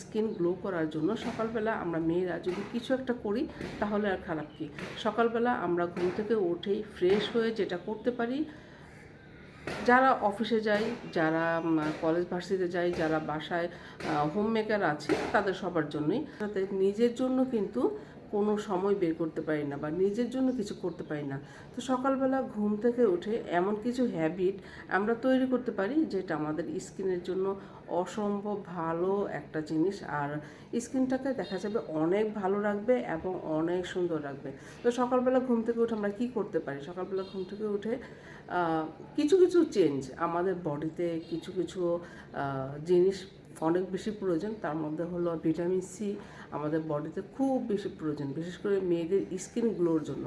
Skin glow করার জন্য সকালবেলা আমরা মেয়েরা যদি কিছু একটা করি, তাহলে আর খারাপ কি? সকালবেলা আমরা ঘুম থেকে উঠেই ফ্রেশ হয়ে যেটা করতে পারি, যারা অফিসে যায় যারা কলেজ ভার্সিতে যায় যারা বাসায় হোম মেকার আছে, তাদের সবার জন্যই। তাদের নিজের জন্য কিন্তু কোনো সময় বের করতে পারি না বা নিজের জন্য কিছু করতে পারি না। তো সকালবেলা ঘুম থেকে উঠে এমন কিছু হ্যাবিট আমরা তৈরি করতে পারি যেটা আমাদের স্কিনের জন্য অসম্ভব ভালো একটা জিনিস। আর স্কিনটাকে দেখা যাবে অনেক ভালো রাখবে এবং অনেক সুন্দর রাখবে। তো সকালবেলা ঘুম থেকে উঠে আমরা কী করতে পারি? সকালবেলা ঘুম থেকে উঠে কিছু কিছু চেঞ্জ আমাদের বডিতে কিছু কিছু জিনিস অনেক বেশি প্রয়োজন, তার মধ্যে হলো ভিটামিন সি আমাদের বডিতে খুব বেশি প্রয়োজন, বিশেষ করে মেয়েদের স্কিন গ্লোর জন্য।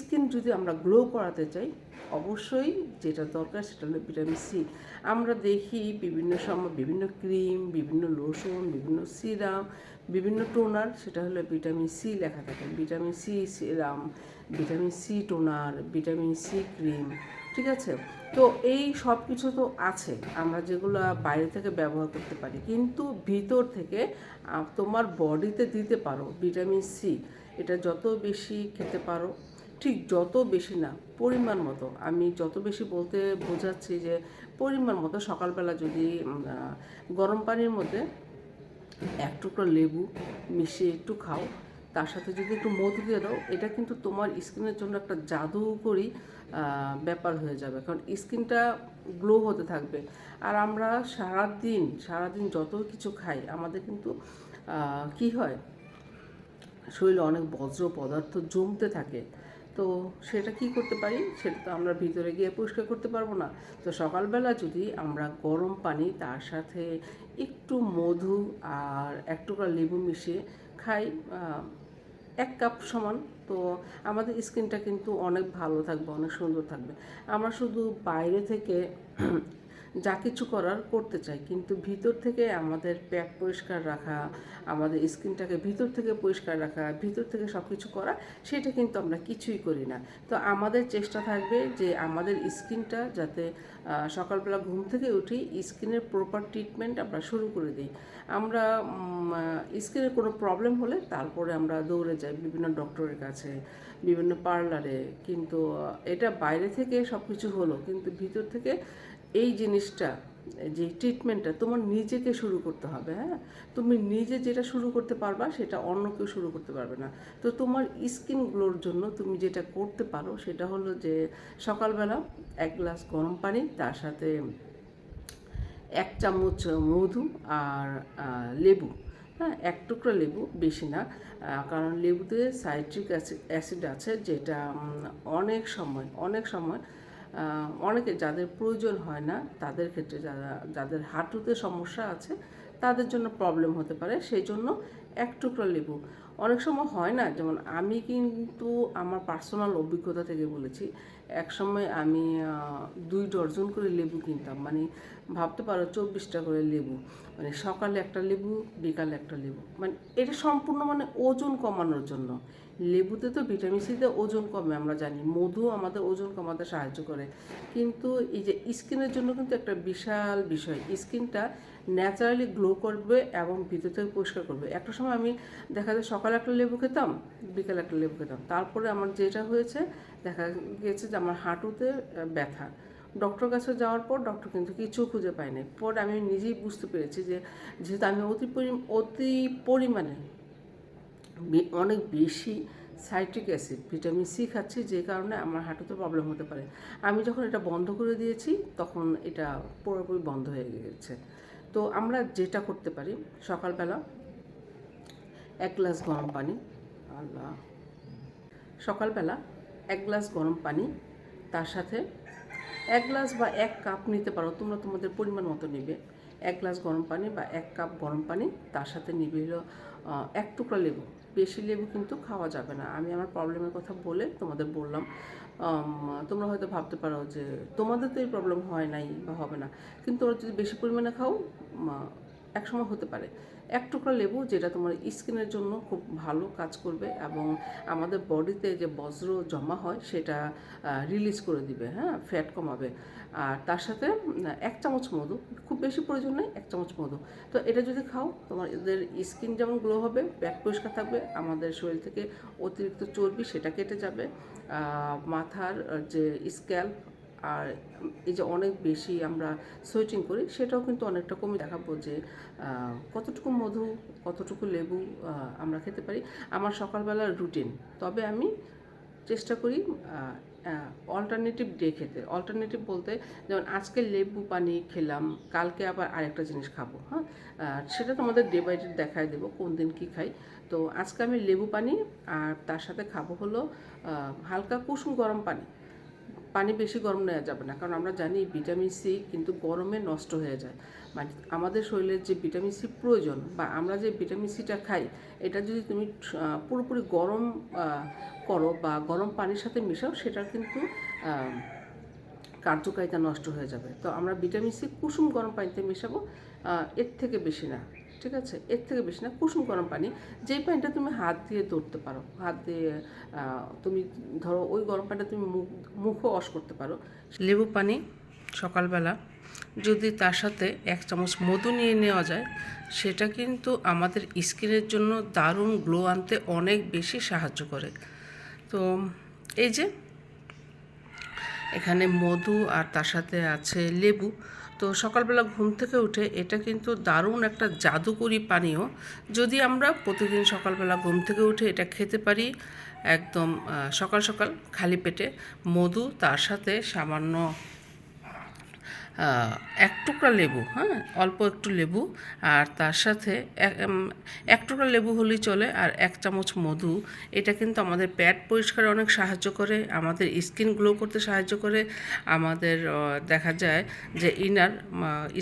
স্কিন যদি আমরা গ্লো করাতে চাই, অবশ্যই যেটা দরকার সেটা হলো ভিটামিন সি। আমরা দেখি বিভিন্ন সময় বিভিন্ন ক্রিম, বিভিন্ন লোশন, বিভিন্ন সিরাম, বিভিন্ন টোনার, সেটা হলো ভিটামিন সি লেখা থাকে। Vitamin C serum, vitamin C toner, vitamin C cream ঠিক আছে? তো এই সব কিছু তো আছে, আমরা যেগুলো বাইরে থেকে ব্যবহার করতে পারি। কিন্তু ভিতর থেকে তোমার বডিতে দিতে পারো ভিটামিন সি, এটা যত বেশি খেতে পারো, ঠিক যত বেশি না, পরিমাণ মতো। আমি যত বেশি বলতে বোঝাচ্ছি যে পরিমাণ মতো, সকালবেলা যদি গরম পানির মধ্যে এক টুকরো লেবু মিশিয়ে একটু খাও তার সাথে যদি একটু মধু দিয়ে দাও, এটা কিন্তু তোমার স্কিনের জন্য একটা জাদুকরি ব্যাপার হয়ে যাবে। কারণ স্কিনটা গ্লো হতে থাকবে। আর আমরা সারাদিন সারাদিন যত কিছু খাই, আমাদের কিন্তু কি হয়? শরীরে অনেক বজ্র পদার্থ জমতে থাকে। তো সেটা কি করতে পারি? সেটা তো আমরা ভিতরে গিয়ে পরিষ্কার করতে পারব না। তো সকালবেলা যদি আমরা গরম পানি, তার সাথে একটু মধু আর এক টুকরা লেবু মিশিয়ে খাই এক কাপ সমান, তো আমাদের স্কিনটা কিন্তু অনেক ভালো থাকবে, অনেক সুন্দর থাকবে। আমরা শুধু বাইরে থেকে যা কিছু করার করতে চাই। কিন্তু ভিতর থেকে আমাদের পেট পরিষ্কার রাখা, আমাদের স্কিনটাকে ভিতর থেকে পরিষ্কার রাখা, ভিতর থেকে সব কিছু করা, সেটা কিন্তু আমরা কিছুই করি না। তো আমাদের চেষ্টা থাকবে যে আমাদের স্কিনটা যাতে সকালবেলা ঘুম থেকে উঠি স্কিনের প্রপার ট্রিটমেন্ট আমরা শুরু করে দিই। আমরা স্কিনের কোনো প্রবলেম হলে তারপরে আমরা দৌড়ে যাই বিভিন্ন ডক্টরের কাছে, বিভিন্ন পার্লারে কিন্তু এটা বাইরে থেকে সব কিছু হলো, কিন্তু ভিতর থেকে এই জিনিসটা, যে ট্রিটমেন্টটা তোমার নিজেকে শুরু করতে হবে হ্যাঁ? তুমি নিজে যেটা শুরু করতে পারবা, সেটা অন্য কেউ শুরু করতে পারবে না। তো তোমার স্কিন গ্লোর জন্য তুমি যেটা করতে পারো, সেটা হলো যে সকালবেলা এক গ্লাস গরম পানি, তার সাথে এক চামচ মধু আর লেবু হ্যাঁ? এক টুকরো লেবু, বেশি না কারণ লেবুতে সাইট্রিক অ্যাসিড আছে, যেটা অনেক সময় অনেক সময় অনেকে যাদের প্রয়োজন হয় না, তাদের ক্ষেত্রে যারা, যাদের হাঁটুতে সমস্যা আছে, তাদের জন্য প্রবলেম হতে পারে। সেই জন্য এক টুকরো লেবু। অনেক সময় হয় না, যেমন আমি কিন্তু আমার পার্সোনাল অভিজ্ঞতা থেকে বলেছি এক সময় আমি দুই ডর্জন করে লেবু কিনতাম মানে ভাবতে পারো চব্বিশটা করে লেবু মানে সকালে একটা লেবু, বিকালে একটা লেবু মানে এটা সম্পূর্ণ মানে ওজন কমানোর জন্য। লেবুতে তো ভিটামিন সিতে ওজন কমে, আমরা জানি, মধু আমাদের ওজন কমাতে সাহায্য করে, কিন্তু এই যে স্কিনের জন্য কিন্তু একটা বিশাল বিষয় স্কিনটা ন্যাচারালি গ্লো করবে এবং ভিতর থেকে পরিষ্কার করবে। একটা সময় আমি দেখা যায় সকালে একটা লেবু খেতাম, বিকালে একটা লেবু খেতাম। তারপরে আমার যেটা হয়েছে, দেখা গেছে যে আমার হাঁটুতে ব্যথা। ডক্টর কাছে যাওয়ার পর ডক্টর কিন্তু কিছু খুঁজে পায়নি। পরে আমি নিজেই বুঝতে পেরেছি যে, যেহেতু আমি অতি অতি পরিমাণে অনেক বেশি সাইট্রিক অ্যাসিড, ভিটামিন সি খাচ্ছি যে কারণে আমার হাঁটুতে প্রবলেম হতে পারে। আমি যখন এটা বন্ধ করে দিয়েছি, তখন এটা পুরোপুরি বন্ধ হয়ে গেছে। তো আমরা যেটা করতে পারি, সকালবেলা এক গ্লাস গরম পানি, আল্লাহ, সকালবেলা এক গ্লাস গরম পানি, তার সাথে এক গ্লাস বা এক কাপ নিতে পারো, তোমরা তোমাদের পরিমাণ মতো নেবে। এক গ্লাস গরম পানি বা এক কাপ গরম পানি, তার সাথে নিবে এক টুকরা লেবু। বেশি লেবু কিন্তু খাওয়া যাবে না। আমি আমার প্রবলেমের কথা বলে তোমাদের বললাম। তোমরা হয়তো ভাবতে পারো যে তোমাদের তো এই প্রবলেম হয় নাই বা হবে না। কিন্তু ওরা যদি বেশি পরিমাণে খাও একসময় হতে পারে। এক টুকরা লেবু যেটা তোমার স্কিনের জন্য খুব ভালো কাজ করবে এবং আমাদের বডিতে যে বজ্র জমা হয় সেটা রিলিজ করে দিবে হ্যাঁ? ফ্যাট কমাবে। আর তার সাথে এক চামচ মধু, খুব বেশি প্রয়োজন নেই, এক চামচ মধু। তো এটা যদি খাও, তোমার এদের স্কিন যেমন গ্লো হবে পেট পরিষ্কার থাকবে, আমাদের শরীর থেকে অতিরিক্ত চর্বি সেটা কেটে যাবে। মাথার যে স্ক্যাল্প আর এই যে অনেক বেশি আমরা সুইটিং করি, সেটাও কিন্তু অনেকটা কমে দেখাবো যে কতটুকু মধু, কতটুকু লেবু আমরা খেতে পারি। আমার সকালবেলার রুটিন তবে আমি চেষ্টা করি অল্টারনেটিভ ডে খেতে। অল্টারনেটিভ বলতে যেমন আজকে লেবু পানি খেলাম, কালকে আবার আরেকটা জিনিস খাব হ্যাঁ? সেটা তোমাদের ডে বাই ডে দেখায় দেবো, কোন দিন কী খাই। তো আজকে আমি লেবু পানি আর তার সাথে খাব হলো হালকা কুসুম গরম পানি। পানি বেশি গরম নেওয়া যাবে না। কারণ আমরা জানি ভিটামিন সি কিন্তু গরমে নষ্ট হয়ে যায়। মানে আমাদের শরীরের যে ভিটামিন সি প্রয়োজন বা আমরা যে ভিটামিন সিটা খাই, এটা যদি তুমি পুরোপুরি গরম করো বা গরম পানির সাথে মিশাও সেটা কিন্তু কার্যকারিতা নষ্ট হয়ে যাবে। তো আমরা ভিটামিন সি কুসুম গরম পানিতে মেশাবো এর থেকে বেশি না। ঠিক আছে? এর থেকে বেশি না, কুসুম গরম পানি। যেই পানিটা তুমি হাত দিয়ে ধরতে পারো, হাত দিয়ে তুমি ধরো ওই গরম পানিটা তুমি মুখ, মুখও ওয়াশ করতে পারো। লেবু পানি সকালবেলা, যদি তার সাথে এক চামচ মধু নিয়ে নেওয়া যায়, সেটা কিন্তু আমাদের স্কিনের জন্য দারুণ গ্লো আনতে অনেক বেশি সাহায্য করে। তো, এই যে এখানে মধু আর তার সাথে আছে লেবু। তো সকালবেলা ঘুম থেকে উঠে এটা কিন্তু দারুণ একটা জাদুকরি পানীয়। যদি আমরা প্রতিদিন সকালবেলা ঘুম থেকে উঠে এটা খেতে পারি, একদম সকাল সকাল খালি পেটে মধু, তার সাথে সামান্য এক টুকরা লেবু হ্যাঁ অল্প একটু লেবু আর তার সাথে এক টুকরা লেবু হলেই চলে আর এক চামচ মধু। এটা কিন্তু আমাদের পেট পরিষ্কারে অনেক সাহায্য করে, আমাদের স্কিন গ্লো করতে সাহায্য করে। আমাদের দেখা যায় যে ইনার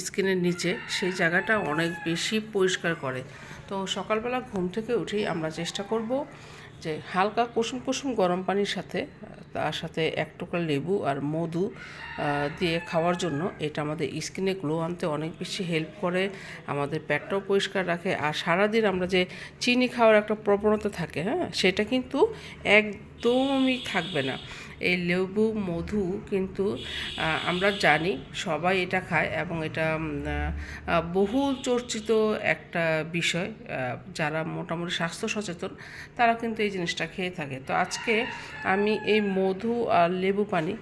স্কিনের নিচে সেই জায়গাটা অনেক বেশি পরিষ্কার করে। তো সকালবেলা ঘুম থেকে উঠেই আমরা চেষ্টা করব যে হালকা কুসুম কুসুম গরম পানির সাথে তার সাথে এক টুকরা লেবু আর মধু দিয়ে খাওয়ার জন্য এটা আমাদের স্কিনে গ্লো আনতে অনেক বেশি হেল্প করে, আমাদের পেটটাও পরিষ্কার রাখে। আর সারাদিন আমরা যে চিনি খাওয়ার একটা প্রবণতা থাকে হ্যাঁ সেটা কিন্তু একদমই থাকবে না। এই লেবু, মধু কিন্তু আমরা জানি, সবাই এটা খায় এবং এটা বহু চর্চিত একটা বিষয় যারা মোটামুটি স্বাস্থ্য সচেতন, তারা কিন্তু এই জিনিসটা খেয়ে থাকে। তো আজকে আমি এই মধু আর লেবু পানি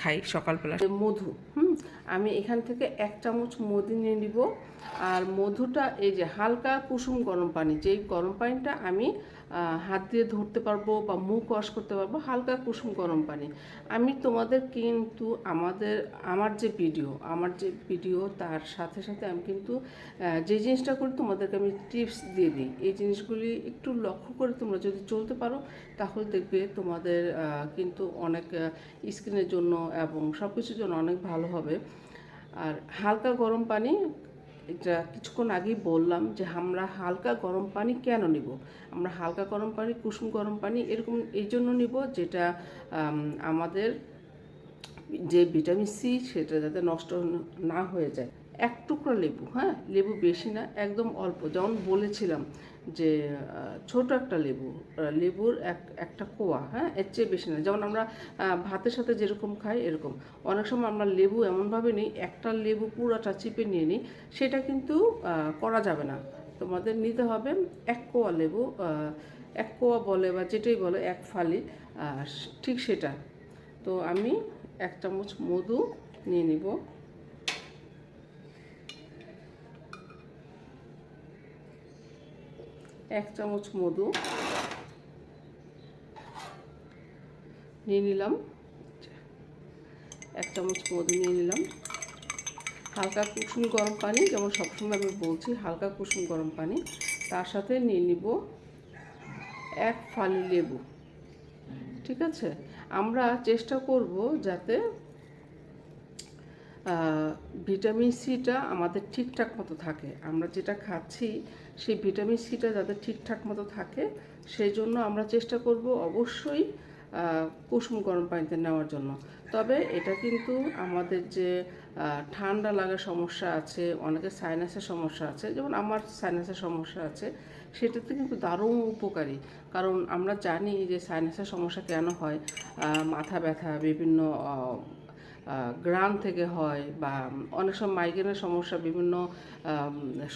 খাই সকালবেলা। মধু, হুম, আমি এখান থেকে এক চামচ মধু নিয়ে নিব। আর মধুটা এই যে হালকা কুসুম গরম পানি, যেই গরম পানিটা আমি হাত দিয়ে ধরতে পারব বা মুখ ওয়াশ করতে পারব, হালকা কুসুম গরম পানি। আমি তোমাদের কিন্তু আমাদের, আমার যে ভিডিও আমার যে ভিডিও তার সাথে সাথে আমি কিন্তু যে জিনিসটা করি তোমাদেরকে আমি টিপস দিয়ে দিই। এই জিনিসগুলি একটু লক্ষ্য করে তোমরা যদি চলতে পারো, তাহলে দেখবে তোমাদের কিন্তু অনেক স্কিনের জন্য এবং সব কিছুর জন্য অনেক ভালো হবে। আর হালকা গরম পানি এটা কিছুক্ষণ আগেই বললাম যে আমরা হালকা গরম পানি কেন নিব? আমরা হালকা গরম পানি, কুসুম গরম পানি এরকম এই জন্য নিব যেটা আমাদের যে ভিটামিন সি সেটা যাতে নষ্ট না হয়ে যায়। এক টুকরো লেবু হ্যাঁ? লেবু বেশি না, একদম অল্প। যেমন বলেছিলাম যে ছোট একটা লেবু লেবুর এক, একটা কোয়া হ্যাঁ? এর চেয়ে বেশি না। যেমন আমরা ভাতের সাথে যেরকম খাই, এরকম। অনেক সময় আমরা লেবু এমনভাবে নিই, একটা লেবু পুরাটা চিপে নিয়ে নিই, সেটা কিন্তু করা যাবে না। তোমাদের নিতে হবে এক কোয়া লেবু এক কোয়া বলে বা যেটাই বলে, এক ফালি ঠিক সেটা। তো আমি এক চামচ মধু নিয়ে নিব। এক চামচ মধু। নিয়ে নিলাম। এক চামচ মধু নিয়ে নিলাম। হালকা কুসুম গরম পানি, যেমন সবসময় আমি বলছি, হালকা কুসুম গরম পানি। তার সাথে নিয়ে নিব এক ফালি লেবু। ঠিক আছে? আমরা চেষ্টা করব যাতে ভিটামিন সিটা আমাদের ঠিকঠাক মতো থাকে। আমরা যেটা খাচ্ছি, সেই ভিটামিন সিটা যাতে ঠিকঠাক মতো থাকে, সেই জন্য আমরা চেষ্টা করব অবশ্যই কুসুম গরম পানিতে নেওয়ার জন্য। তবে এটা কিন্তু আমাদের যে ঠান্ডা লাগার সমস্যা আছে অনেকের সাইনাসের সমস্যা আছে, যেমন আমার সাইনাসের সমস্যা আছে, সেটাতে কিন্তু দারুণ উপকারী। কারণ আমরা জানি যে সাইনাসের সমস্যা কেন হয়? মাথা ব্যথা, বিভিন্ন গ্রাম থেকে হয় বা অনেক সময় মাইগ্রেনের সমস্যা বিভিন্ন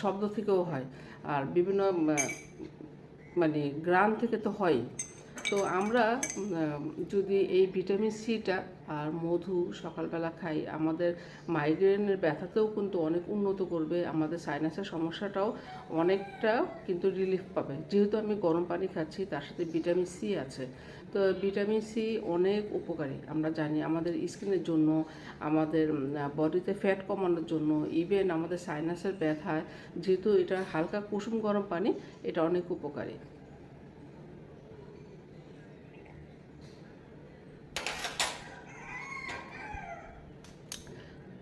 শব্দ থেকেও হয়। আর বিভিন্ন মানে গ্রাম থেকে তো হয় তো আমরা যদি এই ভিটামিন সিটা আর মধু সকালবেলা খাই, আমাদের মাইগ্রেনের ব্যথাতেও কিন্তু অনেক উন্নত করবে, আমাদের সাইনাসের সমস্যাটাও অনেকটা কিন্তু রিলিফ পাবে। যেহেতু আমি গরম পানি খাচ্ছি, তার সাথে ভিটামিন সি আছে। তো ভিটামিন সি অনেক উপকারী, আমরা জানি আমাদের স্কিনের জন্য, আমাদের বডিতে ফ্যাট কমানোর জন্য ইভেন আমাদের সাইনাসের ব্যথায়, যেহেতু এটা হালকা কুসুম গরম পানি, এটা অনেক উপকারী।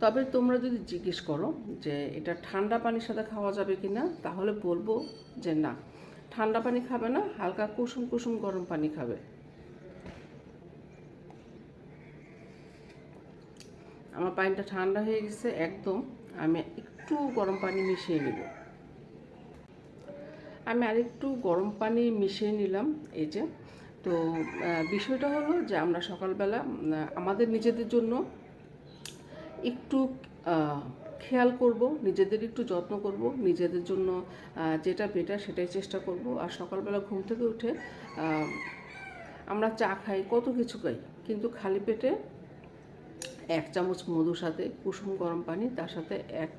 তবে তোমরা যদি জিজ্ঞেস করো যে এটা ঠান্ডা পানির সাথে খাওয়া যাবে কি না তাহলে বলব যে না। ঠান্ডা পানি খাবে না, হালকা কুসুম কুসুম গরম পানি খাবে। আমার পানিটা ঠান্ডা হয়ে গেছে একদম, আমি একটু গরম পানি মিশিয়ে নিব। আমি আরেকটু গরম পানি মিশিয়ে নিলাম, এই যে। তো বিষয়টা হলো যে আমরা সকালবেলা আমাদের নিজেদের জন্য একটু খেয়াল করব, নিজেদের একটু যত্ন করব, নিজেদের জন্য যেটা বেটার সেটাই চেষ্টা করব। আর সকালবেলা ঘুম থেকে উঠে আমরা চা খাই, কত কিছু খাই, কিন্তু খালি পেটে এক চামচ মধুর সাথে, কুসুম গরম পানি, তার সাথে এক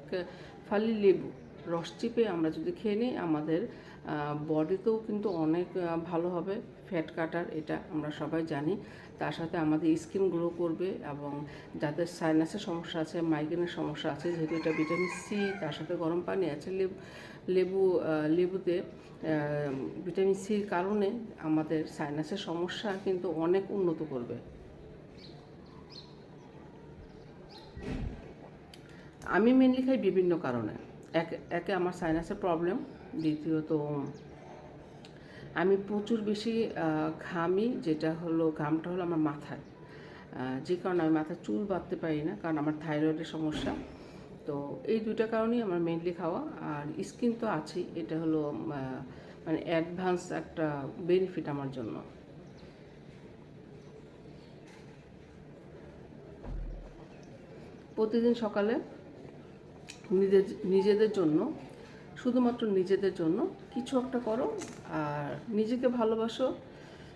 ফালি লেবু, রস চিপে আমরা যদি খেয়ে নিই, আমাদের বডিতেও কিন্তু অনেক ভালো হবে। ফ্যাট কাটার এটা আমরা সবাই জানি। তার সাথে আমাদের স্কিন গ্রো করবে এবং যাদের সাইনাসের সমস্যা আছে মাইগ্রেনের সমস্যা আছে, যেহেতু এটা ভিটামিন সি তার সাথে গরম পানি আছে, লেবু লেবু লেবুতে ভিটামিন সির কারণে আমাদের সাইনাসের সমস্যা কিন্তু অনেক উন্নত করবে। আমি মেনলি খাই বিভিন্ন কারণে। এক, একে আমার সাইনাসের প্রবলেম দ্বিতীয়ত আমি প্রচুর বেশি ঘামি, যেটা হলো ঘামটা হলো আমার মাথায় যে কারণে আমি মাথায় চুল বাঁধতে পারি না, কারণ আমার থাইরয়েডের সমস্যা। তো এই দুইটা কারণেই আমার মেনলি খাওয়া। আর স্কিন তো আছেই, এটা হলো মানে অ্যাডভান্স একটা বেনিফিট আমার জন্য। প্রতিদিন সকালে নিজেদের জন্য শুধুমাত্র নিজেদের জন্য কিছু একটা করো আর নিজেকে ভালোবাসো।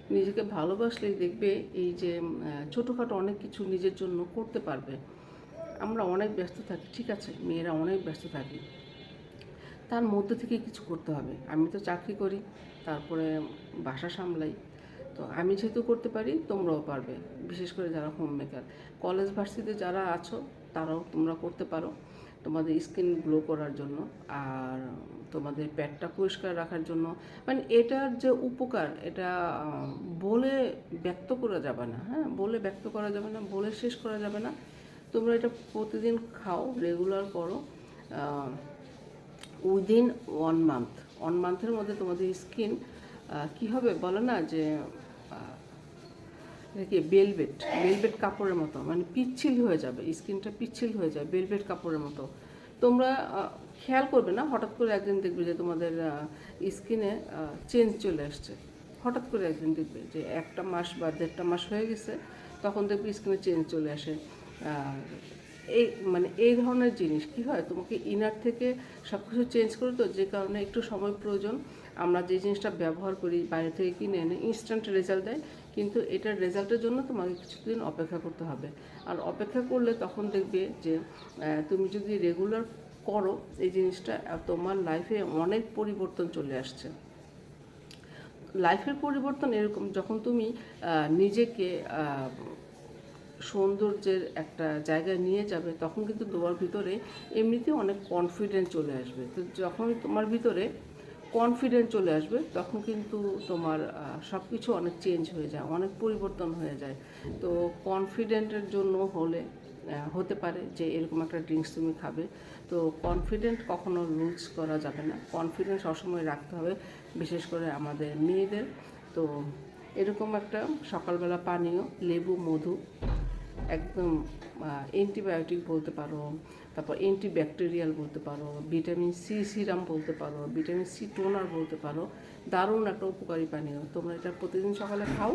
নিজেকে ভালোবাসলেই দেখবে এই যে ছোটোখাটো অনেক কিছু নিজের জন্য করতে পারবে। আমরা অনেক ব্যস্ত থাকি, ঠিক আছে? মেয়েরা অনেক ব্যস্ত থাকি। তার মধ্যে থেকে কিছু করতে হবে। আমি তো চাকরি করি, তারপরে বাসা সামলাই। তো আমি যেহেতু করতে পারি, তোমরাও পারবে, বিশেষ করে যারা হোম মেকার কলেজ ভার্সিটিতে যারা আছো, তারাও তোমরা করতে পারো। তোমাদের স্কিন গ্লো করার জন্য আর তোমাদের পেটটা পরিষ্কার রাখার জন্য। মানে এটার যে উপকার, এটা বলে ব্যক্ত করা যাবে না হ্যাঁ? বলে ব্যক্ত করা যাবে না, বলে শেষ করা যাবে না। তোমরা এটা প্রতিদিন খাও, রেগুলার করো উইদিন ওয়ান মান্থ ওয়ান মান্থের মধ্যে তোমাদের স্কিন কি হবে বলো না যে কি বেলভেট বেলভেট কাপড়ের মতো মানে পিচ্ছিল হয়ে যাবে, স্কিনটা পিচ্ছিল হয়ে যাবে বেলভেট কাপড়ের মতো। তোমরা খেয়াল করবে না, হঠাৎ করে একদিন দেখবে যে তোমাদের স্কিনে চেঞ্জ চলে আসছে। হঠাৎ করে একদিন দেখবে যে একটা মাস বা দেড়টা মাস হয়ে গেছে, তখন দেখবে স্কিনে চেঞ্জ চলে আসে। এই মানে এই ধরনের জিনিস, কি হয়? তোমাকে ইনার থেকে সব কিছু চেঞ্জ করে তো যে কারণে একটু সময় প্রয়োজন। আমরা যে জিনিসটা ব্যবহার করি, বাইরে থেকে কিনে এনে ইনস্ট্যান্ট রেজাল্ট দেয়। কিন্তু এটার রেজাল্টের জন্য তোমাকে কিছুদিন অপেক্ষা করতে হবে। আর অপেক্ষা করলে তখন দেখবে যে তুমি যদি রেগুলার করো, এই জিনিসটা তোমার লাইফে অনেক পরিবর্তন চলে আসছে। লাইফের পরিবর্তন এরকম, যখন তুমি নিজেকে সৌন্দর্যের একটা জায়গায় নিয়ে যাবে, তখন কিন্তু তোমার ভিতরে এমনিতেও অনেক কনফিডেন্স চলে আসবে। তো যখন তোমার ভিতরে কনফিডেন্স চলে আসবে, তখন কিন্তু তোমার সব কিছু অনেক চেঞ্জ হয়ে যায়, অনেক পরিবর্তন হয়ে যায়। তো কনফিডেন্টের জন্য হলে হতে পারে যে এরকম একটা ড্রিঙ্কস তুমি খাবে। তো কনফিডেন্ট কখনো লুজ করা যাবে না। কনফিডেন্স সবসময় রাখতে হবে, বিশেষ করে আমাদের মেয়েদের। তো এরকম একটা সকালবেলা পানীয়, লেবু, মধু, একদম অ্যান্টিবায়োটিক বলতে পারো তারপর অ্যান্টিব্যাকটেরিয়াল বলতে পারো ভিটামিন সি সিরাম বলতে পারো ভিটামিন সি টোনার বলতে পারো, দারুণ একটা উপকারী পানীয়। তোমরা এটা প্রতিদিন সকালে খাও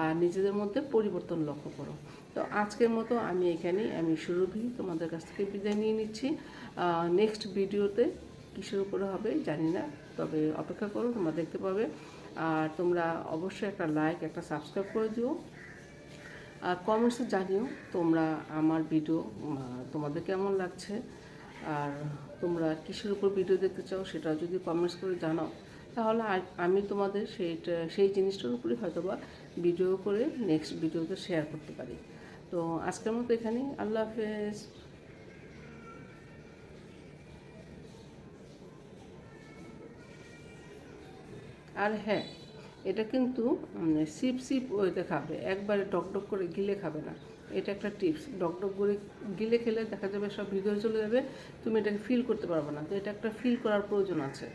আর নিজেদের মধ্যে পরিবর্তন লক্ষ্য করো। তো আজকের মতো আমি এখানেই আমি সুরভি তোমাদের কাছ থেকে বিদায় নিয়ে নিচ্ছি। নেক্সট ভিডিওতে কিসের উপরে হবে জানি না, তবে অপেক্ষা করো, তোমরা দেখতে পাবে। আর তোমরা অবশ্যই একটা লাইক একটা সাবস্ক্রাইব করে দিও। আর কমেন্টসে জানিও, তোমরা আমার ভিডিও তোমাদের কেমন লাগছে? আর তোমরা কিসের উপর ভিডিও দেখতে চাও, সেটা যদি কমেন্টস করে জানাও, তাহলে আমি তোমাদের সেইটা সেই জিনিসটার উপরে হয়তো বা ভিডিও করে নেক্সট ভিডিওতে শেয়ার করতে পারি। তো আজকের মতো এখানেই, আল্লাহ হাফেজ। আর হ্যাঁ এটা কিন্তু সিপ সিপ ওইতে খাবে। একবারে টকটক করে গিলে খাবে না। এটা একটা টিপস ডকডক করে গিলে খেলে দেখা যাবে সব ভিডিও চলে যাবে, তুমি এটাকে ফিল করতে পারবে না। তো এটা একটা ফিল করার প্রয়োজন আছে।